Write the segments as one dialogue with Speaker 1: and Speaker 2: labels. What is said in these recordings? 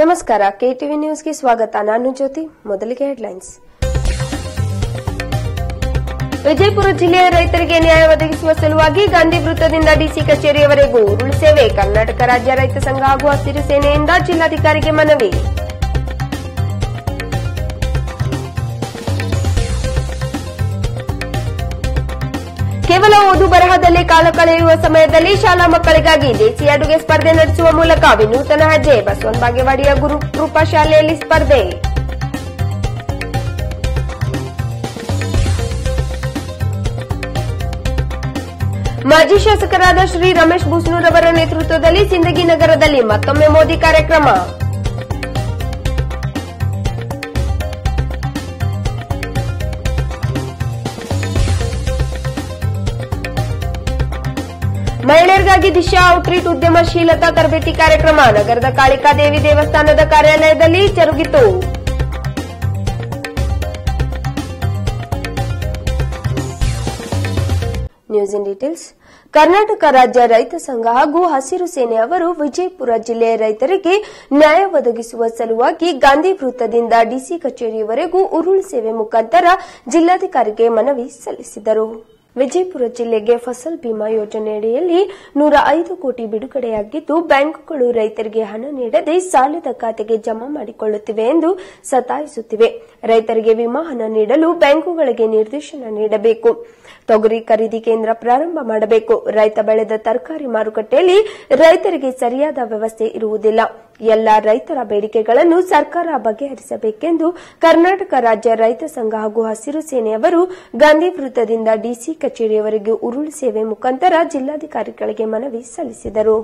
Speaker 1: ನಮಸ್ಕಾರ, ಕೆಟಿವಿ ನ್ಯೂಸ್ಗೆ ಸ್ವಾಗತ. ನಾನು ಜ್ಯೋತಿ, ಮೊದಲಿಗೆ ಹೆಡ್ಲೈನ್ಸ್. ವಿಜಯಪುರ ಜಿಲ್ಲೆಯ ರೈತರಿಗೆ ನ್ಯಾಯ ಒದಗಿಸುವ ಸಲುವಾಗಿ ಗಾಂಧಿ ವೃತ್ತದಿಂದ ಡಿಸಿ ಕಚೇರಿಯವರೆಗೂ ಉರುಳು ಸೇವೆ ಕರ್ನಾಟಕ ರಾಜ್ಯ ರೈತ ಸಂಘ ಹಾಗೂ ಹಸಿರು ಸೇನೆಯಿಂದ ಜಿಲ್ಲಾಧಿಕಾರಿಗೆ ಮನವಿ. ಕೇವಲ ಓದು ಬರಹದಲ್ಲಿ ಕಾಲ ಕಳೆಯುವ ಸಮಯದಲ್ಲಿ ಶಾಲಾ ಮಕ್ಕಳಿಗಾಗಿ ದೇಸಿ ಅಡುಗೆ ಸ್ಪರ್ಧೆ ನಡೆಸುವ ಮೂಲಕ ವಿನೂತನ ಹೆಜ್ಜೆ ಬಸವನ್ ಬಾಗೇವಾಡಿಯ ಗುರುಕೃಪ ಶಾಲೆಯಲ್ಲಿ ಸ್ಪರ್ಧೆ. ಮಾಜಿ ಶಾಸಕರಾದ ಶ್ರೀ ರಮೇಶ್ ಬೂಸ್ನೂರ್ ಅವರ ನೇತೃತ್ವದಲ್ಲಿ ಸಿಂದಗಿ ನಗರದಲ್ಲಿ ಮತ್ತೊಮ್ಮೆ ಮೋದಿ ಕಾರ್ಯಕ್ರಮ. ಮಹಿಳೆಯರಿಗಾಗಿ ದಿಶಾ ಔಟ್ರೀಟ್ ಉದ್ಯಮಶೀಲತಾ ತರಬೇತಿ ಕಾರ್ಯಕ್ರಮ ನಗರದ ಕಾಳಿಕಾದೇವಿ ದೇವಸ್ಥಾನದ ಕಾರ್ಯಾಲಯದಲ್ಲಿ ಜರುಗಿತು. News in details. ಕರ್ನಾಟಕ ರಾಜ್ಯ ರೈತ ಸಂಘ ಹಾಗೂ ಹಸಿರು ಸೇನೆ ಅವರು ವಿಜಯಪುರ ಜಿಲ್ಲೆಯ ರೈತರಿಗೆ ನ್ಯಾಯ ಒದಗಿಸುವ ಸಲುವಾಗಿ ಗಾಂಧಿ ವೃತ್ತದಿಂದ ಡಿಸಿ ಕಚೇರಿಯವರೆಗೂ ಉರುಳು ಸೇವೆ ಮುಖಾಂತರ ಜಿಲ್ಲಾಧಿಕಾರಿಗೆ ಮನವಿ ಸಲ್ಲಿಸಿದರು. ವಿಜಯಪುರ ಜಿಲ್ಲೆಗೆ ಫಸಲ್ ಬಿಮಾ ಯೋಜನೆಯಡಿಯಲ್ಲಿ ನೂರ ಐದು ಕೋಟಿ ಬಿಡುಗಡೆಯಾಗಿದ್ದು, ಬ್ಯಾಂಕುಗಳು ರೈತರಿಗೆ ಹಣ ನೀಡದೆ ಸಾಲದ ಖಾತೆಗೆ ಜಮಾ ಮಾಡಿಕೊಳ್ಳುತ್ತಿವೆ ಎಂದು ಸತಾಯಿಸುತ್ತಿವೆ. ರೈತರಿಗೆ ವಿಮಾ ಹಣ ನೀಡಲು ಬ್ಯಾಂಕುಗಳಿಗೆ ನಿರ್ದೇಶನ ನೀಡಬೇಕು. ತೊಗರಿ ಖರೀದಿ ಕೇಂದ್ರ ಪ್ರಾರಂಭ ಮಾಡಬೇಕು ರೈತ ಬೆಳೆದ ತರಕಾರಿ ಮಾರುಕಟ್ಟೆಯಲ್ಲಿ ರೈತರಿಗೆ ಸರಿಯಾದ ವ್ಯವಸ್ಥೆ ಇರುವುದಿಲ್ಲ ಎಲ್ಲ ರೈತರ ಬೇಡಿಕೆಗಳನ್ನು ಸರ್ಕಾರ ಬಗೆಹರಿಸಬೇಕೆಂದು ಕರ್ನಾಟಕ ರಾಜ್ಯ ರೈತ ಸಂಘ ಹಾಗೂ ಹಸಿರು ಸೇನೆಯವರು ಗಾಂಧಿ ವೃತ್ತದಿಂದ ಡಿಸಿ ಕಚೇರಿಯವರೆಗೆ ಉರುಳು ಸೇವೆ ಮುಖಾಂತರ ಜಿಲ್ಲಾಧಿಕಾರಿಗಳಿಗೆ ಮನವಿ ಸಲ್ಲಿಸಿದರು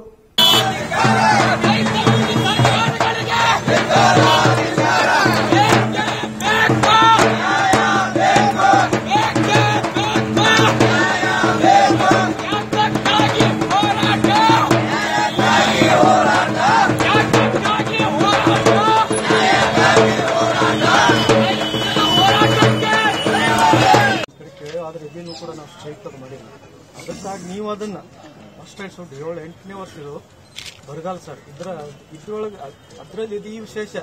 Speaker 2: ನೀವು ಅದನ್ನ ಫಸ್ಟ್ ಟೈಮ್ ಸುಟ್ಟು ಏಳು, ಎಂಟನೇ ವರ್ಷ ಇದು. ಬರಗಾಲ ಸರ್ ಇದ್ರ, ಇದ್ರೊಳಗೆ ಅದ್ರಲ್ಲಿ ಇದು ಈ ವಿಶೇಷ.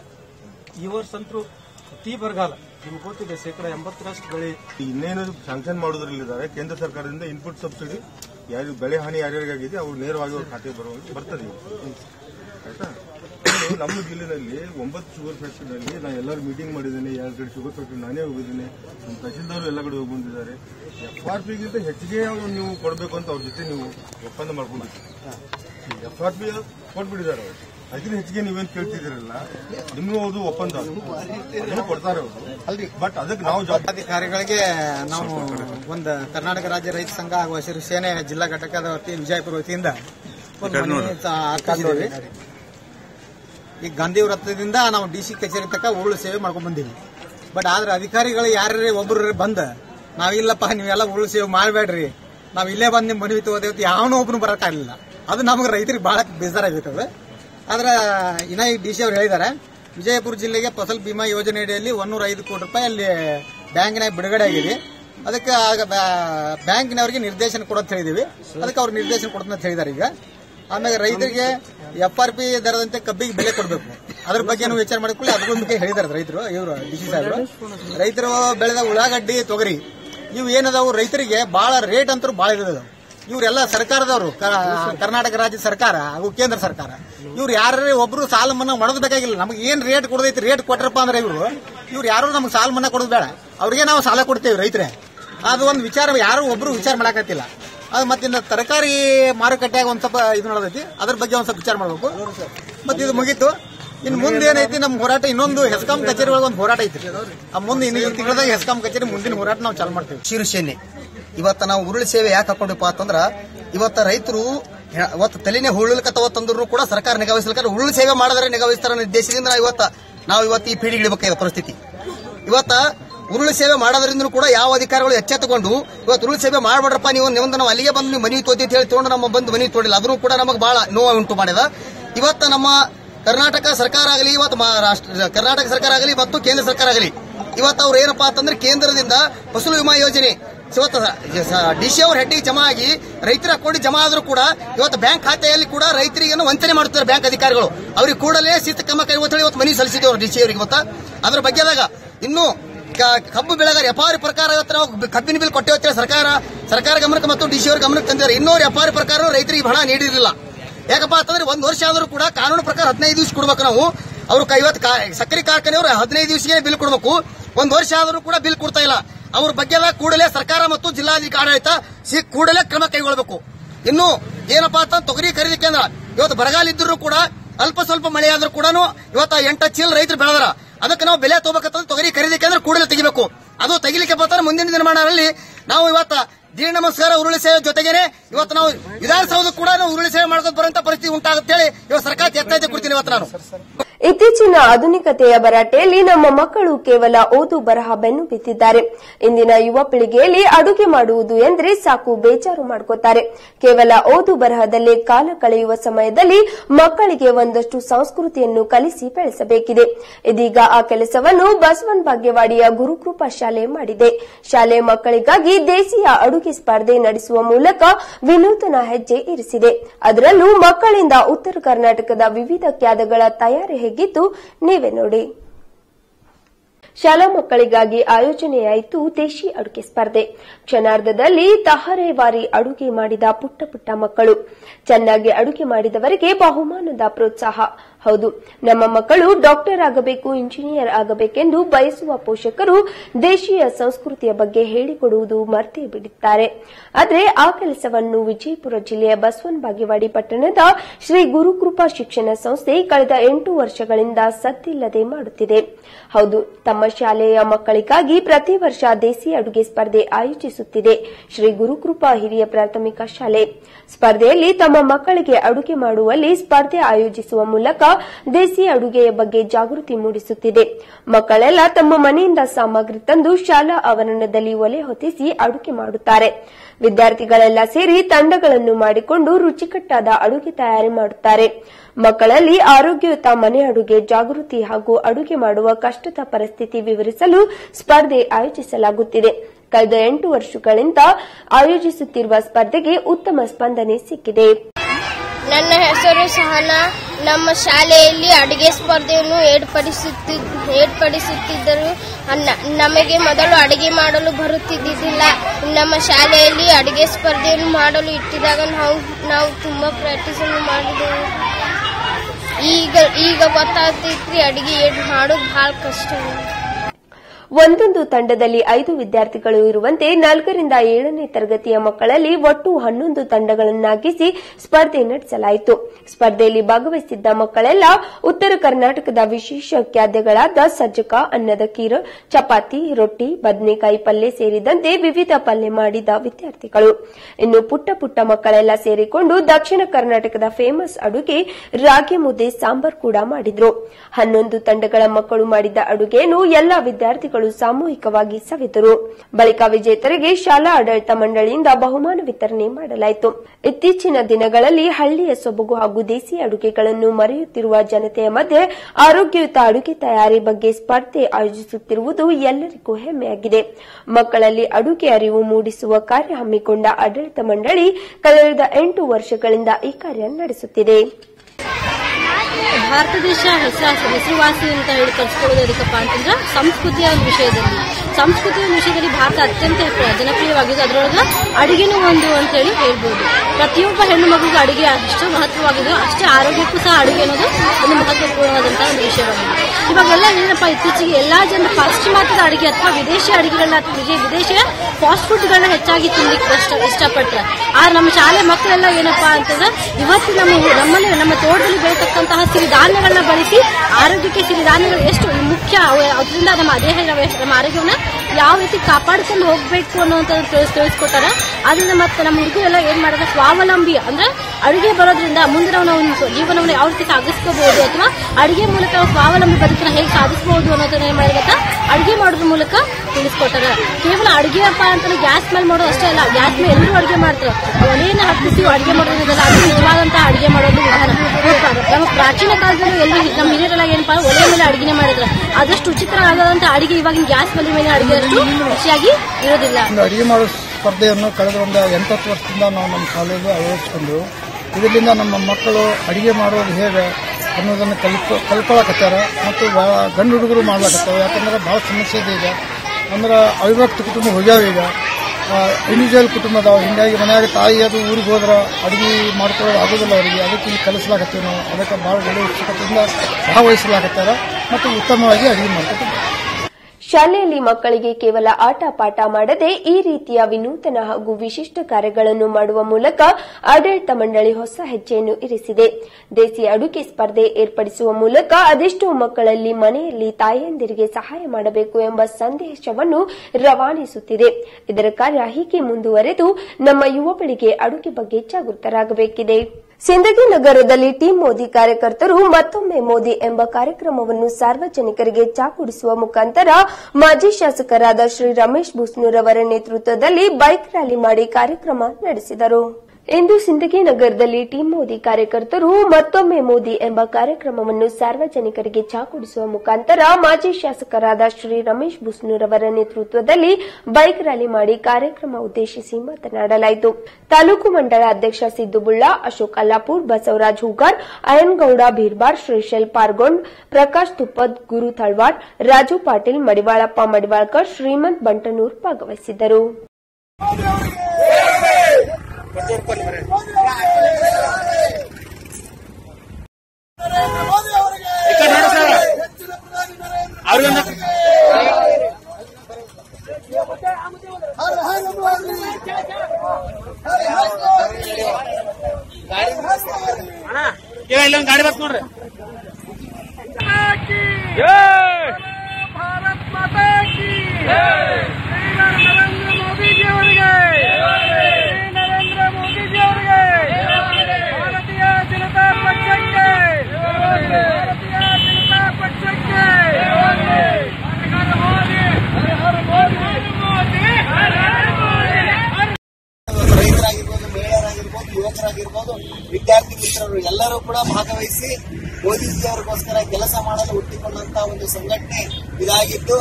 Speaker 2: ಈ ವರ್ಷ ಅಂತೂ ಅತಿ ಬರಗಾಲ. ನಿಮ್ಗೆ ಗೊತ್ತಿದೆ, ಶೇಕಡ ಎಂಬತ್ತರಷ್ಟು ಬೆಳೆ.
Speaker 3: ಇನ್ನೇನು ಸ್ಯಾಂಕ್ಷನ್ ಮಾಡೋದ್ರಲ್ಲಿದ್ದಾರೆ ಕೇಂದ್ರ ಸರ್ಕಾರದಿಂದ ಇನ್ಪುಟ್ ಸಬ್ಸಿಡಿ ಯಾರು ಬೆಳೆ ಹಾನಿ ಯಾರ್ಯಾರಿಗಾಗಿದೆ, ಅವ್ರು ನೇರವಾಗಿ ಅವ್ರ ಖಾತೆಗೆ ಬರುವಂತ ಬರ್ತದೆ. ಆಯ್ತಾ? ನಮ್ಮ ಜಿಲ್ಲೆಯಲ್ಲಿ ಒಂಬತ್ತು ಶುಗರ್ ಫ್ಯಾಕ್ಟ್ರಿನಲ್ಲಿ ನಾನು ಎಲ್ಲರೂ ಮೀಟಿಂಗ್ ಮಾಡಿದ್ದೀನಿ ಎರಡು ಕಡೆ ಶುಗರ್ ಫ್ಯಾಕ್ಟ್ರಿ ನಾನೇ ಹೋಗಿದ್ದೀನಿ. ನಮ್ಮ ತಹಸೀಲ್ದಾರು ಎಲ್ಲ ಕಡೆ ಹೋಗಿ ಬಂದಿದ್ದಾರೆ ಎಫ್ ಆರ್ ಪಿಗಿಂತ ಹೆಚ್ಚಿಗೆ ಅವ್ರು ನೀವು ಕೊಡಬೇಕು ಅಂತ ಅವ್ರ ಜೊತೆ ನೀವು ಒಪ್ಪಂದ ಮಾಡ್ಕೊಂಡಿದ್ದೀರಿ. ಎಫ್ ಆರ್ ಪಿ ಕೊಟ್ಬಿಟ್ಟಿದ್ದಾರೆ ಅವರು. ಅದಕ್ಕಿಂತ ಹೆಚ್ಚಿಗೆ ನೀವೇನು ಕೇಳ್ತಿದ್ದೀರಲ್ಲ ನಿಮಗೂ ಅದು ಒಪ್ಪಂದ. ಕೊಡ್ತಾರೆ ಅವರು. ಬಟ್ ಅದಕ್ಕೆ ನಾವು
Speaker 4: ಜವಾಬ್ದಾರಿಕಾರಿಗಳಿಗೆ ನಾವು ಒಂದು ಕರ್ನಾಟಕ ರಾಜ್ಯ ರೈತ ಸಂಘ ಹಾಗೂ ಹಸಿರು ಸೇನೆ ಜಿಲ್ಲಾ ಘಟಕದ ವತಿ ವಿಜಯಪುರ ವತಿಯಿಂದ ಒಂದು ಮನವಿ ತ- ಅರ್ಪಿಸಿದ್ದೀವಿ. ಈ ಗಾಂಧಿ ವೃತ್ತದಿಂದ ನಾವು ಡಿ ಸಿ ಕಚೇರಿ ತಕ್ಕ ಉರುಳು ಸೇವೆ ಮಾಡ್ಕೊಂಡು ಬಂದೀವಿ. ಬಟ್ ಆದ್ರೆ ಅಧಿಕಾರಿಗಳು ಯಾರೇ ಒಬ್ರು ಬಂದ ನಾವಿಲ್ಲಪ್ಪ ನೀವೆಲ್ಲ ಉರುಳು ಸೇವೆ ಮಾಡಬೇಡ್ರಿ. ನಾವು ಇಲ್ಲೇ ಬಂದು ನಿಮ್ಮ ಮನವಿ ತಗೋದೇವ್ ಯಾವನೋ ಒಬ್ಬನು ಬರೋಕ್ಕಾಗಲಿಲ್ಲ ಅದು ನಮಗೆ ರೈತರಿಗೆ ಬಹಳ ಬೇಜಾರಾಗಿರ್ತದೆ ಆದ್ರೆ ಇನ್ನ ಈ ಡಿ ಸಿ ಅವ್ರು ಹೇಳಿದ್ದಾರೆ ವಿಜಯಪುರ ಜಿಲ್ಲೆಗೆ ಫಸಲ್ ಬಿಮಾ ಯೋಜನೆ ಅಡಿಯಲ್ಲಿ ಒಂದೂರ ಐದು ಕೋಟಿ ರೂಪಾಯಿ ಅಲ್ಲಿ ಬ್ಯಾಂಕ್ನಾಗ ಬಿಡುಗಡೆ ಆಗಿದೆ. ಅದಕ್ಕೆ ಬ್ಯಾಂಕ್ನವರಿಗೆ ಬ್ಯಾ- ಬ್ಯಾಂಕಿನವರಿಗೆ ನಿರ್ದೇಶನ ಕೊಡೋದು ಹೇಳಿದೀವಿ. ಅದಕ್ಕೆ ಅವ್ರು ನಿರ್ದೇಶನ ಕೊಡೋದಂತ ಹೇಳಿದ್ದಾರೆ ಈಗ. ಆಮೇಲೆ ರೈತರಿಗೆ ಎಫ್ ಆರ್ ಪಿ ದರದಂತೆ ಕಬ್ಬಿಗೆ ಬೆಲೆ ಕೊಡಬೇಕು. ಅದ್ರ ಬಗ್ಗೆ ವಿಚಾರ ಮಾಡಿಕೊಳ್ಳಿ ಅದ್ರ ಬಗ್ಗೆ ಹೇಳಿದಾರೆ ರೈತರು, ಇವರು ಡಿ ಸಿ ಸಾಹೇಬರು. ರೈತರು ಬೆಳೆದ ಉಳ್ಳಾಗಡ್ಡಿ, ತೊಗರಿ, ಇವು ಏನದಾವು ರೈತರಿಗೆ ಬಹಳ ರೇಟ್ ಅಂತೂ ಬಹಳ ಇರೋದು ಇವರೆಲ್ಲ ಸರ್ಕಾರದವರು ಕರ್ನಾಟಕ ರಾಜ್ಯ ಸರ್ಕಾರ ಹಾಗೂ ಕೇಂದ್ರ ಸರ್ಕಾರ. ಇವ್ರು ಯಾರೇ ಒಬ್ರು ಸಾಲ ಮನ್ನಾ ಮಾಡೋದು ಬೇಕಾಗಿಲ್ಲ. ನಮಗೆ ಏನ್ ರೇಟ್ ಕೊಡದೈತಿ ರೇಟ್ ಕೊಟ್ರಪ್ಪ ಅಂದ್ರೆ ಇವರು, ಇವ್ರು ಯಾರು ನಮ್ಗೆ ಸಾಲ ಮನ್ನಾ ಕೊಡೋದು ಬೇಡ. ಅವ್ರಿಗೆ ನಾವು ಸಾಲ ಕೊಡ್ತೇವೆ ರೈತರೇ. ಅದು ಒಂದು ವಿಚಾರ, ಯಾರು ಒಬ್ರು ವಿಚಾರ ಮಾಡಕತ್ತಿಲ್ಲ ಅದು ಮತ್ತಿನ್ನ ತರಕಾರಿ ಮಾರುಕಟ್ಟೆಯಾಗ ಒಂದ್ ಸ್ವಲ್ಪ ಇದು ನೋಡೋದೈತಿ. ಅದ್ರ ಬಗ್ಗೆ ಒಂದ್ ಸ್ವಲ್ಪ ವಿಚಾರ ಮಾಡಬೇಕು. ಮತ್ತೆ ಇದು ಮುಗೀತು. ಇನ್ನು ಮುಂದೆ ಏನೈತಿ ನಮ್ಮ ಹೋರಾಟ, ಇನ್ನೊಂದು ಹೆಸ್ಕಾಂ ಕಚೇರಿ ಒಳಗೆ ಒಂದು ಹೋರಾಟ ಐತಿ. ಆ ಮುಂದೆ ಇನ್ನು ತಿಂಗಳದಾಗ ಹೆಸ್ಕಾಂ ಕಚೇರಿ ಮುಂದಿನ ಹೋರಾಟ ನಾವು ಚಾಲು ಮಾಡ್ತೀವಿ.
Speaker 5: ಶಿರುಸೇನೆ. ಇವತ್ತ ನಾವು ಉರುಳಿ ಸೇವೆ ಯಾಕೆ ಹಾಕೊಂಡಿಪ್ಪ ಅಂತಂದ್ರ ಇವತ್ತ ರೈತರು ಇವತ್ತು ತಲೆನೇ ತಂದರೂ ಕೂಡ ಸರ್ಕಾರ ನಿಗಾವಹಿಸಲಿಕ್ಕೆ ಉರುಳು ಸೇವೆ ಮಾಡಿದ್ರೆ ನಿಗಾವಹಿಸ್ತಾರ ಉದ್ದೇಶದಿಂದ ಇವತ್ತ, ನಾವು ಇವತ್ತು ಈ ಪೀಳಿಗಿಡಬೇಕಾದ ಪರಿಸ್ಥಿತಿ. ಇವತ್ತ ಉರುಳು ಸೇವೆ ಮಾಡೋದ್ರಿಂದ ಕೂಡ ಯಾವ ಅಧಿಕಾರಿಗಳು ಎಚ್ಚೆತ್ತುಕೊಂಡು, ಇವತ್ತು ಉರುಳು ಸೇವೆ ಮಾಡ್ಬಿಡ್ರಪ್ಪ, ನೀವು ಒಂದು ನಾವು ಅಲ್ಲಿಗೆ ಬಂದು ನೀವು ಮನವಿ ತೋತಿ ಅಂತ ಹೇಳಿ ತಗೊಂಡು ನಮ್ಮ ಬಂದು ಮನವಿ ತೋಡಿಲ್ಲ. ಅದನ್ನು ಕೂಡ ನಮಗೆ ಬಹಳ ನೋವು ಉಂಟು ಮಾಡಿದ. ಇವತ್ತು ನಮ್ಮ ಕರ್ನಾಟಕ ಸರ್ಕಾರ ಆಗಲಿ, ಇವತ್ತು ಕರ್ನಾಟಕ ಸರ್ಕಾರ ಆಗಲಿ, ಮತ್ತು ಕೇಂದ್ರ ಸರ್ಕಾರ ಆಗಲಿ, ಇವತ್ತು ಅವ್ರು ಏನಪ್ಪಾ ಅಂತಂದ್ರೆ ಕೇಂದ್ರದಿಂದ ಫಸಲು ವಿಮಾ ಯೋಜನೆ. ಇವತ್ತು ಡಿ ಸಿ ಅವ್ರ ಹೆಡ್ಡಿಗೆ ಜಮಾ ಆಗಿ ರೈತರ ಅಕೌಂಟ್ ಜಮಾ ಆದರೂ ಕೂಡ ಇವತ್ತು ಬ್ಯಾಂಕ್ ಖಾತೆಯಲ್ಲಿ ಕೂಡ ರೈತರಿಗೆ ವಂಚನೆ ಮಾಡ್ತಾರೆ ಬ್ಯಾಂಕ್ ಅಧಿಕಾರಿಗಳು. ಅವ್ರಿಗೆ ಕೂಡಲೇ ಶಿಸ್ತು ಕ್ರಮ ಕೈಗೊಳ್ಳಿ ಇವತ್ತು ಮನವಿ ಸಲ್ಲಿಸಿದ್ದೇವೆ ಡಿ ಸಿ ಅವರಿಗೆ ಇವತ್ತ. ಅದರ ಬಗ್ಗೆದಾಗ ಇನ್ನು ಕಬ್ಬು ಬೆಳೆಗಾರ ವ್ಯಾಪಾರಿ ಪ್ರಕಾರ ಕಬ್ಬಿನ ಬಿಲ್ ಕೊಟ್ಟೆ ಹೋಗ್ತೇವೆ ಸರ್ಕಾರ ಸರ್ಕಾರ ಗಮನಕ್ಕೆ ಮತ್ತು ಡಿ ಸಿ ಅವ್ರ ಗಮನಕ್ಕೆ ತಂದಿದ್ದಾರೆ. ಇನ್ನೂರು ವ್ಯಾಪಾರಿ ಪ್ರಕಾರ ರೈತರಿಗೆ ಹಣ ನೀಡಿರಲಿಲ್ಲ. ಯಾಕಪ್ಪ ಅಂತಂದ್ರೆ ಒಂದು ವರ್ಷ ಆದರೂ ಕೂಡ ಕಾನೂನು ಪ್ರಕಾರ ಹದಿನೈದು ದಿವಸ ಕೊಡ್ಬೇಕು ನಾವು. ಅವರು ಇವತ್ತು ಸಕ್ಕರೆ ಕಾರ್ಖಾನೆಯವರು ಹದಿನೈದು ದಿವಸಕ್ಕೆ ಬಿಲ್ ಕೊಡಬೇಕು. ಒಂದ್ ವರ್ಷ ಆದರೂ ಕೂಡ ಬಿಲ್ ಕೊಡ್ತಾ ಇಲ್ಲ. ಅವ್ರ ಬಗ್ಗೆ ಕೂಡಲೇ ಸರ್ಕಾರ ಮತ್ತು ಜಿಲ್ಲಾಧಿಕಾರಿ ಆಡಳಿತ ಕೂಡಲೇ ಕ್ರಮ ಕೈಗೊಳ್ಳಬೇಕು ಇನ್ನು ಏನಪ್ಪಾ ಅಂತ ತೊಗರಿ ಖರೀದಿ ಕೇಂದ್ರ, ಇವತ್ತು ಬರಗಾಲ ಇದ್ರೂ ಕೂಡ ಅಲ್ಪ ಸ್ವಲ್ಪ ಮಳೆ ಆದ್ರೂ ಕೂಡ ಇವತ್ತು ಎಂಟ ಚೀಲ ರೈತರು ಬೆಳೆದಾರ. ಅದಕ್ಕೆ ನಾವು ಬೆಲೆ ತಗೋಬೇಕಂತ ತೊಗರಿ ಖರೀದಿ ಅಂದ್ರೆ ಕೂಡಲೇ ತೆಗಿಬೇಕು. ಅದು ತೆಗಿಲಿಕ್ಕೆ ಬರ್ತಾರೆ, ಮುಂದಿನ ದಿನಮಾನಗಳಲ್ಲಿ ನಾವು ಇವತ್ತ ದೀನ ನಮಸ್ಕಾರ, ಉರುಳಿ ಸೇವೆ ಜೊತೆಗೇನೆ ಇವತ್ತು ನಾವು ವಿಧಾನಸೌಧ ಕೂಡ ಉರುಳಿ ಸೇವೆ ಮಾಡ್ಕೊಂಡು ಬರುವಂತ ಪರಿಸ್ಥಿತಿ ಉಂಟಾಗುತ್ತೆ ಹೇಳಿ ಇವತ್ತು ಸರ್ಕಾರ ಎತ್ತೈತೆ ಕೊಡ್ತೀನಿ ಇವತ್ತು ನಾನು.
Speaker 1: ಇತ್ತೀಚಿನ ಆಧುನಿಕತೆಯ ಭರಾಟೆಯಲ್ಲಿ ನಮ್ಮ ಮಕ್ಕಳು ಕೇವಲ ಓದು ಬರಹ ಬೆನ್ನು ಬಿದ್ದಿದ್ದಾರೆ ಇಂದಿನ ಯುವ ಪೀಳಿಗೆಯಲ್ಲಿ ಅಡುಗೆ ಮಾಡುವುದು ಎಂದರೆ ಸಾಕು ಬೇಜಾರು ಮಾಡ್ಕೋತಾರೆ. ಕೇವಲ ಓದು ಬರಹದಲ್ಲೇ ಕಾಲ ಕಳೆಯುವ ಸಮಯದಲ್ಲಿ ಮಕ್ಕಳಿಗೆ ಒಂದಷ್ಟು ಸಂಸ್ಕೃತಿಯನ್ನು ಕಲಿಸಿ ಬೆಳೆಸಬೇಕಿದೆ. ಇದೀಗ ಆ ಕೆಲಸವನ್ನು ಬಸವನ್ ಭಾಗ್ಯವಾಡಿಯ ಗುರುಕೃಪಾ ಶಾಲೆ ಮಾಡಿದೆ. ಶಾಲೆ ಮಕ್ಕಳಿಗಾಗಿ ದೇಸಿಯ ಅಡುಗೆ ಸ್ಪರ್ಧೆ ನಡೆಸುವ ಮೂಲಕ ವಿನೂತನ ಹೆಜ್ಜೆ ಇರಿಸಿದೆ. ಅದರಲ್ಲೂ ಮಕ್ಕಳಿಂದ ಉತ್ತರ ಕರ್ನಾಟಕದ ವಿವಿಧ ಕ್ಯಾದಗಳ ತಯಾರಿ ಹೇಗಿದ್ದು ನೀವೇ ನೋಡಿ. ಶಾಲಾ ಮಕ್ಕಳಿಗಾಗಿ ಆಯೋಜನೆಯಾಯಿತು ದೇಶಿ ಅಡುಗೆ ಸ್ಪರ್ಧೆ. ಕ್ಷಣಾರ್ಧದಲ್ಲಿ ತಹರೇವಾರಿ ಅಡುಗೆ ಮಾಡಿದ ಪುಟ್ಟ ಪುಟ್ಟ ಮಕ್ಕಳು. ಚೆನ್ನಾಗಿ ಅಡುಗೆ ಮಾಡಿದವರಿಗೆ ಬಹುಮಾನದ ಪ್ರೋತ್ಸಾಹ. ಹೌದು. ನಮ್ಮ ಮಕ್ಕಳು ಡಾಕ್ಟರ್ ಆಗಬೇಕು, ಇಂಜಿನಿಯರ್ ಆಗಬೇಕೆಂದು ಬಯಸುವ ಪೋಷಕರು ದೇಶೀಯ ಸಂಸ್ಕೃತಿಯ ಬಗ್ಗೆ ಹೇಳಿಕೊಡುವುದು ಮರ್ತೇ ಬಿಡುತ್ತಾರೆ. ಆದರೆ ಆ ಕೆಲಸವನ್ನು ವಿಜಯಪುರ ಜಿಲ್ಲೆಯ ಬಸವನ್ ಬಾಗೇವಾಡಿ ಪಟ್ಟಣದ ಶ್ರೀ ಗುರುಕೃಪಾ ಶಿಕ್ಷಣ ಸಂಸ್ಥೆ ಕಳೆದ ಎಂಟು ವರ್ಷಗಳಿಂದ ಸದ್ದಿಲ್ಲದೆ ಮಾಡುತ್ತಿದೆ. ಹೌದು, ತಮ್ಮ ಶಾಲೆಯ ಮಕ್ಕಳಿಗಾಗಿ ಪ್ರತಿ ವರ್ಷ ದೇಸಿ ಅಡುಗೆ ಸ್ಪರ್ಧೆ ಆಯೋಜಿಸುತ್ತಿದೆ. ಶ್ರೀ ಗುರುಕೃಪಾ ಹಿರಿಯ ಪ್ರಾಥಮಿಕ ಶಾಲೆ. ಸ್ಪರ್ಧೆಯಲ್ಲಿ ತಮ್ಮ ಮಕ್ಕಳಿಗೆ ಅಡುಗೆ ಮಾಡುವಲ್ಲಿ ಸ್ಪರ್ಧೆ ಆಯೋಜಿಸುವ ಮೂಲಕ ದೇಸಿ ಅಡುಗೆಯ ಬಗ್ಗೆ ಜಾಗೃತಿ ಮೂಡಿಸುತ್ತಿದೆ. ಮಕ್ಕಳೆಲ್ಲ ತಮ್ಮ ಮನೆಯಿಂದ ಸಾಮಗ್ರಿ ತಂದು ಶಾಲಾ ಆವರಣದಲ್ಲಿ ಒಲೆ ಹೊತ್ತಿಸಿ ಅಡುಗೆ ಮಾಡುತ್ತಾರೆ. ವಿದ್ಯಾರ್ಥಿಗಳೆಲ್ಲ ಸೇರಿ ತಂಡಗಳನ್ನು ಮಾಡಿಕೊಂಡು ರುಚಿಕಟ್ಟಾದ ಅಡುಗೆ ತಯಾರಿ ಮಾಡುತ್ತಾರೆ. ಮಕ್ಕಳಲ್ಲಿ ಆರೋಗ್ಯಯುತ ಮನೆ ಅಡುಗೆ, ಜಾಗೃತಿ ಹಾಗೂ ಅಡುಗೆ ಮಾಡುವ ಕಷ್ಟದ ಪರಿಸ್ಥಿತಿ ವಿವರಿಸಲು ಸ್ಪರ್ಧೆ ಆಯೋಜಿಸಲಾಗುತ್ತಿದೆ. ಕಳೆದ ಎಂಟು ವರ್ಷಗಳಿಂದ ಆಯೋಜಿಸುತ್ತಿರುವ ಸ್ಪರ್ಧೆಗೆ ಉತ್ತಮ ಸ್ಪಂದನೆ ಸಿಕ್ಕಿದೆ.
Speaker 6: ನನ್ನ ಹೆಸರು ಸಹನಾ. ನಮ್ಮ ಶಾಲೆಯಲ್ಲಿ ಅಡುಗೆ ಸ್ಪರ್ಧೆಯನ್ನು ಏರ್ಪಡಿಸುತ್ತಿ, ಏರ್ಪಡಿಸುತ್ತಿದ್ದರು. ನಮಗೆ ಮೊದಲು ಅಡುಗೆ ಮಾಡಲು ಬರುತ್ತಿದ್ದಿಲ್ಲ ನಮ್ಮ ಶಾಲೆಯಲ್ಲಿ ಅಡುಗೆ ಸ್ಪರ್ಧೆಯನ್ನು ಮಾಡಲು ಇಟ್ಟಿದಾಗ ನಾವು ನಾವು ತುಂಬ ಪ್ರಾಕ್ಟೀಸನ್ನು ಮಾಡಿದೆವು. ಈಗ ಈಗ ಗೊತ್ತಾಗ್ತೈತ್ರಿ, ಅಡುಗೆ ಮಾಡೋದು ಭಾಳ ಕಷ್ಟ.
Speaker 1: ಒಂದೊಂದು ತಂಡದಲ್ಲಿ ಐದು ವಿದ್ಯಾರ್ಥಿಗಳು ಇರುವಂತೆ ನಾಲ್ಕರಿಂದ ಏಳನೇ ತರಗತಿಯ ಮಕ್ಕಳಲ್ಲಿ ಒಟ್ಟು ಹನ್ನೊಂದು ತಂಡಗಳನ್ನಾಗಿಸಿ ಸ್ಪರ್ಧೆ ನಡೆಸಲಾಯಿತು. ಸ್ಪರ್ಧೆಯಲ್ಲಿ ಭಾಗವಹಿಸಿದ್ದ ಮಕ್ಕಳೆಲ್ಲ ಉತ್ತರ ಕರ್ನಾಟಕದ ವಿಶೇಷ ಖಾದ್ಯಗಳಾದ ಸಜ್ಜಕ, ಅನ್ನದ ಕೀರು ಚಪಾತಿ, ರೊಟ್ಟಿ, ಬದನೆಕಾಯಿ ಪಲ್ಯ ಸೇರಿದಂತೆ ವಿವಿಧ ಪಲ್ಯ ಮಾಡಿದ ವಿದ್ಯಾರ್ಥಿಗಳು. ಇನ್ನು ಪುಟ್ಟ ಪುಟ್ಟ ಮಕ್ಕಳೆಲ್ಲ ಸೇರಿಕೊಂಡು ದಕ್ಷಿಣ ಕರ್ನಾಟಕದ ಫೇಮಸ್ ಅಡುಗೆ ರಾಗಿ ಮುದ್ದೆ ಸಾಂಬಾರ್ ಕೂಡ ಮಾಡಿದ್ರು. ಹನ್ನೊಂದು ತಂಡಗಳ ಮಕ್ಕಳು ಮಾಡಿದ ಅಡುಗೆಯನ್ನು ಎಲ್ಲಾ ವಿದ್ಯಾರ್ಥಿಗಳು ಸಾಮೂಹಿಕವಾಗಿ ಸವಿದರು ಬಳಿಕ ವಿಜೇತರಿಗೆ ಶಾಲಾ ಆಡಳಿತ ಮಂಡಳಿಯಿಂದ ಬಹುಮಾನ ವಿತರಣೆ ಮಾಡಲಾಯಿತು. ಇತ್ತೀಚಿನ ದಿನಗಳಲ್ಲಿ ಹಳ್ಳಿಯ ಸೊಬಗು ಹಾಗೂ ದೇಸಿ ಅಡುಗೆಗಳನ್ನು ಮರೆಯುತ್ತಿರುವ ಜನತೆಯ ಮಧ್ಯೆ ಆರೋಗ್ಯಯುತ ಅಡುಗೆ ತಯಾರಿ ಬಗ್ಗೆ ಸ್ಪರ್ಧೆ ಆಯೋಜಿಸುತ್ತಿರುವುದು ಎಲ್ಲರಿಗೂ ಹೆಮ್ಮೆಯಾಗಿದೆ. ಮಕ್ಕಳಲ್ಲಿ ಅಡುಗೆ ಅರಿವು ಮೂಡಿಸುವ ಕಾರ್ಯ ಹಮ್ಮಿಕೊಂಡ ಆಡಳಿತ ಮಂಡಳಿ ಕಳೆದ ಎಂಟು ವರ್ಷಗಳಿಂದ ಈ ಕಾರ್ಯ ನಡೆಸುತ್ತಿದೆ.
Speaker 7: ಭಾರತ ದೇಶ ಹೆಸರು ಹೆಸರುವಾಸಿ ಅಂತ ಹೇಳಿ ಕಲ್ಸ್ಕೊಳ್ಳೋದು ಅದಕ್ಕಪ್ಪ ಅಂತಂದ್ರೆ ಸಂಸ್ಕೃತಿಯ ಒಂದು ವಿಷಯದಲ್ಲಿ. ಸಂಸ್ಕೃತಿಯ ವಿಷಯದಲ್ಲಿ ಭಾರತ ಅತ್ಯಂತ ಪ್ರ- ಜನಪ್ರಿಯವಾಗಿದೆ. ಅದರೊಳಗೆ ಅಡುಗೆನೂ ಒಂದು ಅಂತ ಹೇಳಿ ಹೇಳ್ಬೋದು. ಪ್ರತಿಯೊಬ್ಬ ಹೆಣ್ಣು ಮಗುಗೂ ಅಡುಗೆ ಅಷ್ಟು ಮಹತ್ವವಾಗಿದೆ. ಅಷ್ಟೇ ಆರೋಗ್ಯಕ್ಕೂ ಸಹ ಅಡುಗೆ ಅನ್ನೋದು ಒಂದು ಮಹತ್ವಪೂರ್ಣವಾದಂತಹ ಒಂದು ವಿಷಯವಾಗಿದೆ. ಇವಾಗೆಲ್ಲ ಏನಪ್ಪ, ಇತ್ತೀಚೆಗೆ ಎಲ್ಲಾ ಜನರು ಪಾಶ್ಚಿಮಾತ್ಯದ ಅಡುಗೆ ಅಥವಾ ವಿದೇಶಿ ಅಡುಗೆಗಳನ್ನ ಅಥವಾ ವಿದೇಶಿಯ ಫಾಸ್ಟ್ ಫುಡ್ಗಳನ್ನ ಹೆಚ್ಚಾಗಿ ತಿನ್ಲಿಕ್ಕೆ ಇಷ್ಟ, ಇಷ್ಟಪಟ್ರೆ. ಆದ್ರೆ ನಮ್ಮ ಶಾಲೆ ಮಕ್ಕಳೆಲ್ಲ ಏನಪ್ಪಾ ಅಂತಂದ್ರೆ ಇವತ್ತು ನಮ್ಮ ನಮ್ಮಲ್ಲಿ ನಮ್ಮ ತೋಟದಲ್ಲಿ ಬೆಳೀತಕ್ಕಂತಹ ಸಿರಿಧಾನ್ಯಗಳನ್ನ ಬಳಸಿ ಆರೋಗ್ಯಕ್ಕೆ ಸಿರಿಧಾನ್ಯಗಳು ಎಷ್ಟು ಮುಖ್ಯ ಅದರಿಂದ ನಮ್ಮ ದೇಹ, ನಮ್ಮ ಆರೋಗ್ಯವನ್ನ ಯಾವ ರೀತಿ ಕಾಪಾಡ್ಕೊಂಡು ಹೋಗ್ಬೇಕು ಅನ್ನೋಂಥದ್ದು ತಿಳಿಸ್ ತಿಳಿಸ್ಕೊಟ್ಟಾರ ಅದರಿಂದ ಮತ್ತೆ ನಮ್ಮ ಹುಡುಗರೆಲ್ಲ ಏನ್ ಮಾಡೋದು ಸ್ವಾವಲಂಬಿ ಅಂದ್ರೆ ಅಡುಗೆ ಬರೋದ್ರಿಂದ ಮುಂದೆ ನಾವು ಜೀವನವನ್ನು ಯಾವ ರೀತಿ ಸಾಗಿಸ್ಕೋಬಹುದು ಅಥವಾ ಅಡುಗೆ ಮೂಲಕ ಸ್ವಾವಲಂಬಿ ಬದುಕನ್ನ ಹೇಗೆ ಸಾಧಿಸಬಹುದು ಅನ್ನೋದನ್ನ ಏನ್ ಮಾಡಿದ ಅಡುಗೆ ಮಾಡೋದ್ರ ಮೂಲಕ ತಿಳಿಸ್ಕೊಟ್ಟಾರ. ಕೇವಲ ಅಡುಗೆ ಅಪ್ಪ ಅಂತಂದ್ರೆ ಗ್ಯಾಸ್ ಮೇಲೆ ಮಾಡೋದು ಅಷ್ಟೇ ಅಲ್ಲ, ಗ್ಯಾಸ್ ಮೇಲೆ ಎಲ್ಲರೂ ಅಡುಗೆ ಮಾಡ್ತಾರೆ. ಒಲೆಯನ್ನ ಹತ್ತಿಸಿ ಅಡುಗೆ ಮಾಡೋದ್ರಿಂದ ಅದು ನಿಜವಾದಂತಹ ಅಡುಗೆ ಮಾಡೋದು ವಿಧಾನ ನಮ್ಮ ಪ್ರಾಚೀನ ಕಾಲದಲ್ಲಿ ಎಲ್ಲಿ ನಮ್ಮ ಹಿರಿಯರೆಲ್ಲ ಏನಪ್ಪ, ಒಲೆ ಮೇಲೆ ಅಡುಗೆ ಮಾಡಿದ್ರೆ. ಅದಷ್ಟು ರುಚಿಕರ ಆಗದಂತ ಅಡುಗೆ ಇವಾಗಿನ ಗ್ಯಾಸ್ ಮೇಲೆ ಅಡುಗೆ ಅಷ್ಟು ರುಚಿಯಾಗಿ ಇರೋದಿಲ್ಲ
Speaker 8: ಅಡುಗೆ ಮಾಡೋ ಸ್ಪರ್ಧೆಯನ್ನು ಕಳೆದ ಒಂದು ಎಂಟತ್ತು ವರ್ಷದಿಂದ ನಾವು ನಮ್ಮ ಕಾಲೇಜು ಅಳವಡಿಸಿಕೊಂಡು ಇದರಿಂದ ನಮ್ಮ ಮಕ್ಕಳು ಅಡುಗೆ ಮಾಡೋದು ಹೇಗೆ ಅನ್ನೋದನ್ನು ಕಲ್ಪ ಕಲ್ಕೊಳಕತ್ತಾರ ಮತ್ತು ಭಾಳ ಗಂಡು ಹುಡುಗರು ಮಾಡ್ಲಕತ್ತಾವ ಯಾಕಂದ್ರೆ ಭಾಳ ಸಮಸ್ಯೆ ಇದೆ ಈಗ. ಅಂದ್ರೆ ಅವಿಭಕ್ತ ಕುಟುಂಬ ಹೋಗ್ಯಾವ ಈಗ. ಇಂಡಿವಿಜುವಲ್ ಕುಟುಂಬ ಅದಾವ. ಹಿಂಗಾಗಿ ಮನೆಯಾಗ ತಾಯಿ ಅದು ಊರಿಗೆ ಹೋದ್ರೆ ಅಡಿಗೆ ಮಾಡ್ಕೊಳ್ಳೋದು ಆಗೋದಿಲ್ಲ ಅವರಿಗೆ. ಅದಕ್ಕೆ ಇಲ್ಲಿ ಕಲಿಸ್ಲಾಕತ್ತೀವಿ ನಾವು. ಅದಕ್ಕೆ ಭಾಳ ಒಳ್ಳೆ ಉತ್ಸುಕತೆಯಿಂದ ಭಾಗವಹಿಸಲಾಕತ್ತಾರ ಮತ್ತು ಉತ್ತಮವಾಗಿ ಅಡುಗೆ ಮಾಡ್ಕೊತಾರೆ
Speaker 1: ಶಾಲೆಯಲ್ಲಿ ಮಕ್ಕಳಿಗೆ ಕೇವಲ ಆಟ ಪಾಠ ಮಾಡದೆ ಈ ರೀತಿಯ ವಿನೂತನ ಹಾಗೂ ವಿಶಿಷ್ಟ ಕಾರ್ಯಗಳನ್ನು ಮಾಡುವ ಮೂಲಕ ಆಡಳಿತ ಮಂಡಳಿ ಹೊಸ ಹೆಜ್ಜೆಯನ್ನು ಇರಿಸಿದೆ. ದೇಸಿ ಅಡುಗೆ ಸ್ಪರ್ಧೆ ಏರ್ಪಡಿಸುವ ಮೂಲಕ ಅದೆಷ್ಟೋ ಮಕ್ಕಳಲ್ಲಿ ಮನೆಯಲ್ಲಿ ತಾಯಂದಿರಿಗೆ ಸಹಾಯ ಮಾಡಬೇಕು ಎಂಬ ಸಂದೇಶವನ್ನು ರವಾನಿಸುತ್ತಿದೆ. ಇದರ ಕಾರ್ಯ ಹೀಗೆ ಮುಂದುವರೆದು ನಮ್ಮ ಯುವ ಪೀಳಿಗೆ ಅಡುಗೆ ಬಗ್ಗೆ ಜಾಗೃತರಾಗಬೇಕಿದೆ. ಸಿಂದಗಿ ನಗರದಲ್ಲಿ ಟೀಂ ಮೋದಿ ಕಾರ್ಯಕರ್ತರು ಮತ್ತೊಮ್ಮೆ ಮೋದಿ ಎಂಬ ಕಾರ್ಯಕ್ರಮವನ್ನು ಸಾರ್ವಜನಿಕರಿಗೆ ಚಾಕುಡಿಸುವ ಮುಖಾಂತರ ಮಾಜಿ ಶಾಸಕರಾದ ಶ್ರೀ ರಮೇಶ್ ಬುಸ್ನೂರ್ ಅವರ ನೇತೃತ್ವದಲ್ಲಿ ಬೈಕ್ ರ್ಯಾಲಿ ಮಾಡಿ ಕಾರ್ಯಕ್ರಮ ನಡೆಸಿದರು. ಇಂದು ಸಿಂದಗಿ ನಗರದಲ್ಲಿ ಟೀಂ ಮೋದಿ ಕಾರ್ಯಕರ್ತರು ಮತ್ತೊಮ್ಮೆ ಮೋದಿ ಎಂಬ ಕಾರ್ಯಕ್ರಮವನ್ನು ಸಾರ್ವಜನಿಕರಿಗೆ ಚಾಕುಡಿಸುವ ಮುಖಾಂತರ ಮಾಜಿ ಶಾಸಕರಾದ ಶ್ರೀ ರಮೇಶ್ ಬುಸ್ನೂರ್ ಅವರ ನೇತೃತ್ವದಲ್ಲಿ ಬೈಕ್ ರ್ಯಾಲಿ ಮಾಡಿ ಕಾರ್ಯಕ್ರಮ ಉದ್ದೇಶಿಸಿ ಮಾತನಾಡಲಾಯಿತು. ತಾಲೂಕು ಮಂಡಳ ಅಧ್ಯಕ್ಷ ಸಿದ್ದು ಅಶೋಕ ಅಶೋಕ್ ಅಲ್ಲಾಪುರ್, ಬಸವರಾಜ್ ಹೂಗಾರ್ ಅಯ್ಯನಗೌಡ ಬೀರ್ಬಾರ್ ಶ್ರೀಶೈಲ್ ಪಾರ್ಗೊಂಡ್, ಪ್ರಕಾಶ್ ತುಪ್ಪದ್, ಗುರು ತಳ್ವಾಡ್, ರಾಜು ಪಾಟೀಲ್, ಮಡಿವಾಳಪ್ಪ ಮಡಿವಾಳ್ಕರ್, ಶ್ರೀಮಂತ್ ಬಂಟನೂರ್ ಭಾಗವಹಿಸಿದ್ದರು.
Speaker 9: ಇಲ್ಲೊಂದು ಗಾಡಿ ಬಸ್ ನೋಡ್ರಿ.
Speaker 5: ಎಲ್ಲರೂ ಕೂಡ ಭಾಗವಹಿಸಿ ಮೋದಿಜಿ ಅವರಿಗೋಸ್ಕರ ಕೆಲಸ ಮಾಡಲು ಹುಟ್ಟಿಕೊಂಡಂತ ಒಂದು ಸಂಘಟನೆ ಇದಾಗಿದ್ದು,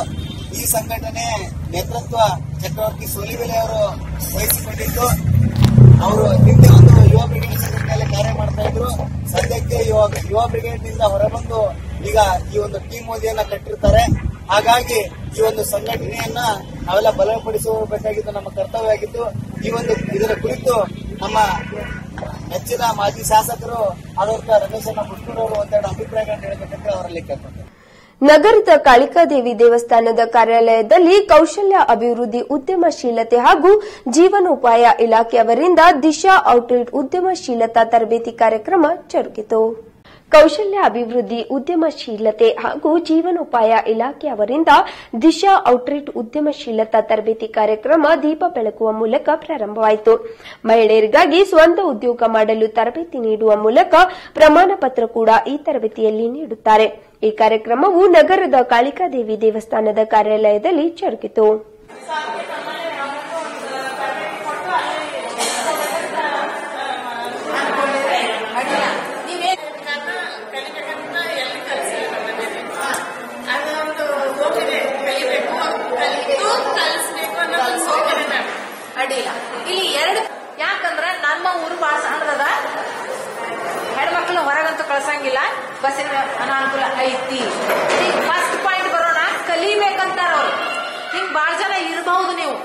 Speaker 5: ಈ ಸಂಘಟನೆ ನೇತೃತ್ವ ಚಕ್ರವರ್ತಿ ಸೋಲಿಬೆಲೆ ಅವರು ವಹಿಸಿಕೊಂಡಿದ್ದು, ಅವರು ಹಿಂದೆ ಒಂದು ಯುವ ಬ್ರಿಗೇಡ್ ಸಂಘಟನೆಯಲ್ಲಿ ಕಾರ್ಯ ಮಾಡ್ತಾ ಇದ್ರು. ಸದ್ಯಕ್ಕೆ ಯುವ ಬ್ರಿಗೇಡ್ನಿಂದ ಹೊರಬಂದು ಈಗ ಈ ಒಂದು ಟೀಮ್ ಮೋದಿಯನ್ನ ಕಟ್ಟಿರ್ತಾರೆ. ಹಾಗಾಗಿ ಈ ಒಂದು ಸಂಘಟನೆಯನ್ನ ನಾವೆಲ್ಲ ಬಲಪಡಿಸಬೇಕಾಗಿದ್ದು ನಮ್ಮ ಕರ್ತವ್ಯ ಆಗಿದ್ದು, ಈ ಒಂದು ಇದರ ಕುರಿತು ನಮ್ಮ ನೆಚ್ಚಿನ ಮಾಜಿ ಶಾಸಕರು ಆದಂತ ರಮೇಶಣ್ಣ ಅಂತ ಒಂದೆರಡು ಅಭಿಪ್ರಾಯಗಳನ್ನು ಹೇಳಬೇಕಂದ್ರೆ ಅವರಲ್ಲಿ ಕೇಳ್ಕೊಂತಾರೆ
Speaker 1: ನಗರದ ಕಾಳಿಕಾದೇವಿ ದೇವಸ್ಥಾನದ ಕಾರ್ಯಾಲಯದಲ್ಲಿ ಕೌಶಲ್ಯ ಅಭಿವೃದ್ಧಿ ಉದ್ಯಮಶೀಲತೆ ಹಾಗೂ ಜೀವನೋಪಾಯ ಇಲಾಖೆಯವರಿಂದ ದಿಶಾ ಔಟ್ರೀಟ್ ಉದ್ಯಮಶೀಲತಾ ತರಬೇತಿ ಕಾರ್ಯಕ್ರಮ ಜರುಗಿತು. ಕೌಶಲ್ಯ ಅಭಿವೃದ್ಧಿ, ಉದ್ಯಮಶೀಲತೆ ಹಾಗೂ ಜೀವನೋಪಾಯ ಇಲಾಖೆ ಅವರಿಂದ ದಿಶಾ ಔಟ್ರೀಟ್ ಉದ್ಯಮಶೀಲತಾ ತರಬೇತಿ ಕಾರ್ಯಕ್ರಮ ದೀಪ ಬೆಳಗುವ ಮೂಲಕ ಪ್ರಾರಂಭವಾಯಿತು. ಮಹಿಳೆಯರಿಗಾಗಿ ಸ್ವಂತ ಉದ್ಯೋಗ ಮಾಡಲು ತರಬೇತಿ ನೀಡುವ ಮೂಲಕ ಪ್ರಮಾಣ ಪತ್ರ ಕೂಡ ಈ ತರಬೇತಿಯಲ್ಲಿ ನೀಡುತ್ತಾರೆ. ಈ ಕಾರ್ಯಕ್ರಮವು ನಗರದ ಕಾಳಿಕಾದೇವಿ ದೇವಸ್ಥಾನದ ಕಾರ್ಯಾಲಯದಲ್ಲಿ ಜರುಗಿತು
Speaker 10: ಅಡ್ಡಿಲ್ಲ ಇಲ್ಲಿ ಎರಡು ಯಾಕಂದ್ರ ನಮ್ಮ ಊರು ಬಹಳ ಸಣ್ಣದದ ಹೆಣ್ಮಕ್ಳನ್ನ ಹೊರಗಂತೂ ಕಳ್ಸಂಗಿಲ್ಲ ಬಸ್ಸಿನ ಅನಾನುಕೂಲ ಐತಿ ಫಸ್ಟ್ ಪಾಯಿಂಟ್ ಬರೋಣ. ಕಲಿಬೇಕಂತಾರ ಅವ್ರು. ಹಿಂಗ್ ಬಾಳ ಜನ ಇರಬಹುದು ನೀವು.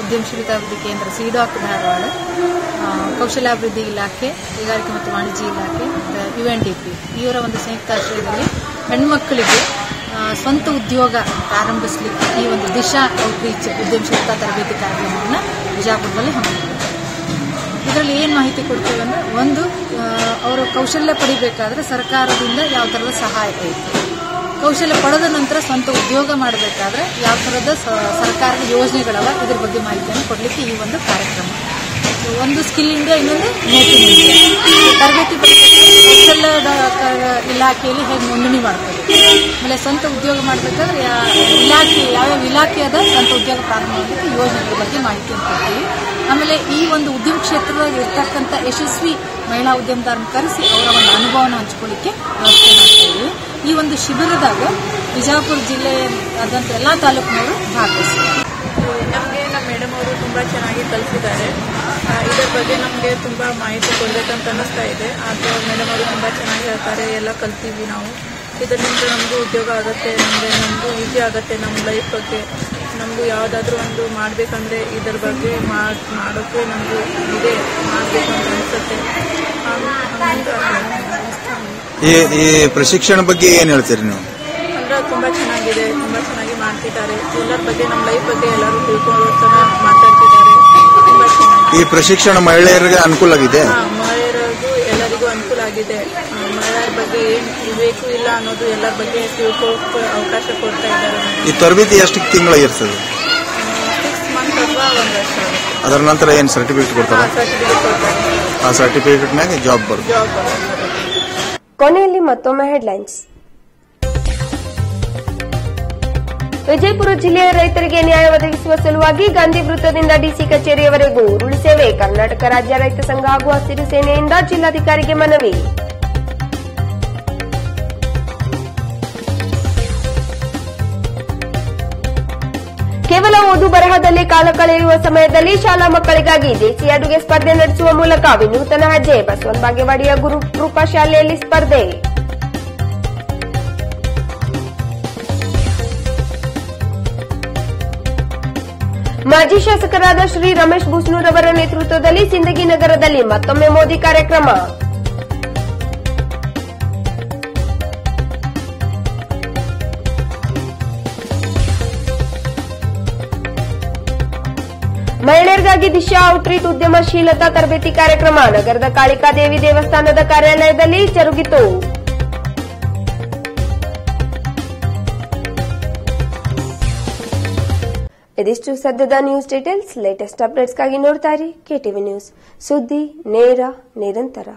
Speaker 11: ಉದ್ಯಮಶೀಲತಾ ಕೇಂದ್ರ ಸಿಡಾಕ್ ಧಾರವಾಡ ಕೌಶಲ್ಯಾಭಿವೃದ್ಧಿ ಇಲಾಖೆ, ಕೈಗಾರಿಕೆ ಮತ್ತು ವಾಣಿಜ್ಯ ಇಲಾಖೆ, ಮತ್ತು ಯುಎನ್ಡಿಪಿ ಇವರ ಒಂದು ಸಂಯುಕ್ತ ಆಶ್ರಯದಲ್ಲಿ ಹೆಣ್ಮಕ್ಕಳಿಗೆ ಸ್ವಂತ ಉದ್ಯೋಗ ಪ್ರಾರಂಭಿಸಲಿಕ್ಕೆ ಈ ಒಂದು ದಿಶಾ ಔಟ್ರೀಚ್ ಉದ್ಯಮಶೀಲತಾ ತರಬೇತಿ ಕಾರ್ಯಕ್ರಮವನ್ನು ಬಿಜಾಪುರದಲ್ಲಿ ಹಮ್ಮಿಕೊಂಡಿದ್ದಾರೆ. ಇದರಲ್ಲಿ ಏನು ಮಾಹಿತಿ ಕೊಡ್ತೇವೆ ಅಂದ್ರೆ ಒಂದು ಅವರು ಕೌಶಲ್ಯ ಪಡಿಬೇಕಾದ್ರೆ ಸರ್ಕಾರದಿಂದ ಯಾವ ಥರದ ಸಹಾಯ ಐತಿ ಕೌಶಲ್ಯ ಪಡೆದ ನಂತರ ಸ್ವಂತ ಉದ್ಯೋಗ ಮಾಡಬೇಕಾದ್ರೆ ಯಾವ ಥರದ ಸರ್ಕಾರದ ಯೋಜನೆಗಳವ ಇದ್ರ ಬಗ್ಗೆ ಮಾಹಿತಿಯನ್ನು ಕೊಡಲಿಕ್ಕೆ ಈ ಒಂದು ಕಾರ್ಯಕ್ರಮ. ಒಂದು ಸ್ಕಿಲ್ ಇಂಡಿಯಾ ಇನ್ನೊಂದು ತರಬೇತಿ ಕೌಶಲ್ಯದ ಇಲಾಖೆಯಲ್ಲಿ ಹೇಗೆ ನೋಂದಣಿ ಮಾಡ್ತಾರೆ ಆಮೇಲೆ ಸ್ವಂತ ಉದ್ಯೋಗ ಮಾಡಬೇಕಾದ್ರೆ ಇಲಾಖೆ, ಯಾವ್ಯಾವ ಇಲಾಖೆ ಅದ ಸ್ವಂತ ಉದ್ಯೋಗ ಪ್ರಾರಂಭ ಮಾಡಬೇಕು ಯೋಜನೆಗಳ ಬಗ್ಗೆ ಮಾಹಿತಿ ಕೊಡ್ತೀವಿ ಆಮೇಲೆ ಈ ಒಂದು ಉದ್ಯಮ ಕ್ಷೇತ್ರದಾಗ ಇರ್ತಕ್ಕಂಥ ಯಶಸ್ವಿ ಮಹಿಳಾ ಉದ್ಯಮದಾರನ ಕರೆಸಿ ಅವರ ಒಂದು ಅನುಭವನ ಹಂಚ್ಕೊಳ್ಳಿಕ್ಕೆ ವ್ಯವಸ್ಥೆ ಮಾಡ್ತಾ ಇದ್ದೀವಿ ಈ ಒಂದು ಶಿಬಿರದಾಗ ಬಿಜಾಪುರ ಜಿಲ್ಲೆ ಆದಂಥ ಎಲ್ಲಾ ತಾಲೂಕಿನವರು ಭಾಗವಹಿಸಿದ್ದಾರೆ
Speaker 12: ನಮಗೆ ನಮ್ಮ ಮೇಡಮ್ ಅವರು ತುಂಬ ಚೆನ್ನಾಗಿ ಕಲಿಸಿದ್ದಾರೆ. ಇದರ ಬಗ್ಗೆ ನಮಗೆ ತುಂಬ ಮಾಹಿತಿ ಕೊಡಬೇಕಂತ ಅನ್ನಿಸ್ತಾ ಇದೆ. ಆದರೆ ಮೇಡಮ್ ಅವರು ತುಂಬ ಚೆನ್ನಾಗಿ ಹೇಳ್ತಾರೆ ಎಲ್ಲ ಕಲ್ತೀವಿ ನಾವು. ಇದರಿಂದ ನಮಗೂ ಉದ್ಯೋಗ ಆಗುತ್ತೆ ನಮಗೆ ನಮಗೂ ಈಸಿ ಆಗುತ್ತೆ ನಮ್ಮ ಲೈಫ್ ಬಗ್ಗೆ. ನಮಗೂ ಯಾವುದಾದ್ರೂ ಒಂದು ಮಾಡಬೇಕಂದ್ರೆ ಇದರ ಬಗ್ಗೆ ಮಾಡ್ ಮಾಡೋಕ್ಕೆ ನಮಗೂ ಇದೆ ಮಾಡಬೇಕು ಅಂತ ಅನಿಸುತ್ತೆ.
Speaker 13: ಈ ಈ ಪ್ರಶಿಕ್ಷಣ ಬಗ್ಗೆ ಏನ್ ಹೇಳ್ತೀರಿ ನೀವು?
Speaker 12: ಅಂದ್ರೆ ತುಂಬ ಚೆನ್ನಾಗಿದೆ ತುಂಬ ಚೆನ್ನಾಗಿ ಮಾಡ್ತಿದ್ದಾರೆ. ಎಲ್ಲರ ಬಗ್ಗೆ ನಮ್ಮ ಲೈಫ್ ಬಗ್ಗೆ ಎಲ್ಲರೂ ತಿಳ್ಕೊಳ್ಳೋ ಥರ ಚೆನ್ನಾಗಿ
Speaker 13: ಈ ಪ್ರಶಿಕ್ಷಣ ಮಹಿಳೆಯರಿಗೆ ಅನುಕೂಲ ಆಗಿದೆ?
Speaker 12: ಮಹಿಳೆಯರಿಗೂ ಎಲ್ಲರಿಗೂ ಅನುಕೂಲ ಆಗಿದೆ. ಮಹಿಳೆಯರ ಬಗ್ಗೆ ಏನ್ ಬೇಕು ಇಲ್ಲ ಅನ್ನೋದು ಎಲ್ಲರ ಬಗ್ಗೆ ತಿಳ್ಕೊಳ್ಳೋಕೆ ಅವಕಾಶ ಕೊಡ್ತಾ ಇದ್ದಾರೆ.
Speaker 13: ಈ ತರಬೇತಿ ಎಷ್ಟು ತಿಂಗಳ ಇರ್ತದೆ
Speaker 12: ಸಿಕ್ಸ್ ಮಂತ್ ಅಥವಾ ಒಂದು ವರ್ಷ.
Speaker 13: ಅದರ ನಂತರ ಏನ್ ಸರ್ಟಿಫಿಕೇಟ್ ಕೊಡ್ತಾರೆ?
Speaker 12: ಸರ್ಟಿಫಿಕೇಟ್ ಕೊಡ್ತಾರೆ.
Speaker 13: ಆ ಸರ್ಟಿಫಿಕೇಟ್ನಾಗ ಜಾಬ್ ಬರುತ್ತೆ.
Speaker 12: ಜಾಬ್
Speaker 1: ಕೊನೆಯಲ್ಲಿ ಮತ್ತೊಮ್ಮೆ ಹೆಡ್ಲೈನ್ಸ್ ವಿಜಯಪುರ ಜಿಲ್ಲೆಯ ರೈತರಿಗೆ ನ್ಯಾಯ ಒದಗಿಸುವ ಸಲುವಾಗಿ ಗಾಂಧಿ ವೃತ್ತದಿಂದ ಡಿಸಿ ಕಚೇರಿಯವರೆಗೂ ಉರುಳು ಸೇವೆ. ಕರ್ನಾಟಕ ರಾಜ್ಯ ರೈತ ಸಂಘ ಹಾಗೂ ಹಸಿರು ಸೇನೆಯಿಂದ ಜಿಲ್ಲಾಧಿಕಾರಿಗೆ ಮನವಿ. ಕೇವಲ ಓದು ಬರಹದಲ್ಲಿ ಕಾಲ ಕಳೆಯುವ ಸಮಯದಲ್ಲಿ ಶಾಲಾ ಮಕ್ಕಳಿಗಾಗಿ ದೇಸಿ ಅಡುಗೆ ಸ್ಪರ್ಧೆ ನಡೆಸುವ ಮೂಲಕ ವಿನೂತನ ಹೆಜ್ಜೆ ಬಸವನ್ ಬಾಗೇವಾಡಿಯ ಗುರುಕೃಪಾ ಶಾಲೆಯಲ್ಲಿ ಸ್ಪರ್ಧೆ. ಮಾಜಿ ಶಾಸಕರಾದ ಶ್ರೀ ರಮೇಶ್ ಬುಸ್ನೂರ್ ಅವರ ನೇತೃತ್ವದಲ್ಲಿ ಸಿಂದಗಿ ನಗರದಲ್ಲಿ ಮತ್ತೊಮ್ಮೆ ಮೋದಿ ಕಾರ್ಯಕ್ರಮ. ಮಹಿಳೆಯರಿಗಾಗಿ ದಿಶಾ ಔಟ್ರೀಟ್ ಉದ್ಯಮಶೀಲತಾ ತರಬೇತಿ ಕಾರ್ಯಕ್ರಮ ನಗರದ ಕಾಳಿಕಾದೇವಿ ದೇವಸ್ಥಾನದ ಕಾರ್ಯಾಲಯದಲ್ಲಿ ಜರುಗಿತು. ಇದಿಷ್ಟು ಸದ್ಯದ ನ್ಯೂಸ್ ಡೀಟೇಲ್ಸ್ ಲೇಟೆಸ್ಟ್ ಅಪ್ಡೇಟ್ಸ್ಗಾಗಿ ನೋಡ್ತಾ ಇರಿ ಕೆಟಿವಿ ನ್ಯೂಸ್ ಸುದ್ದಿ ನೇರ ನಿರಂತರ.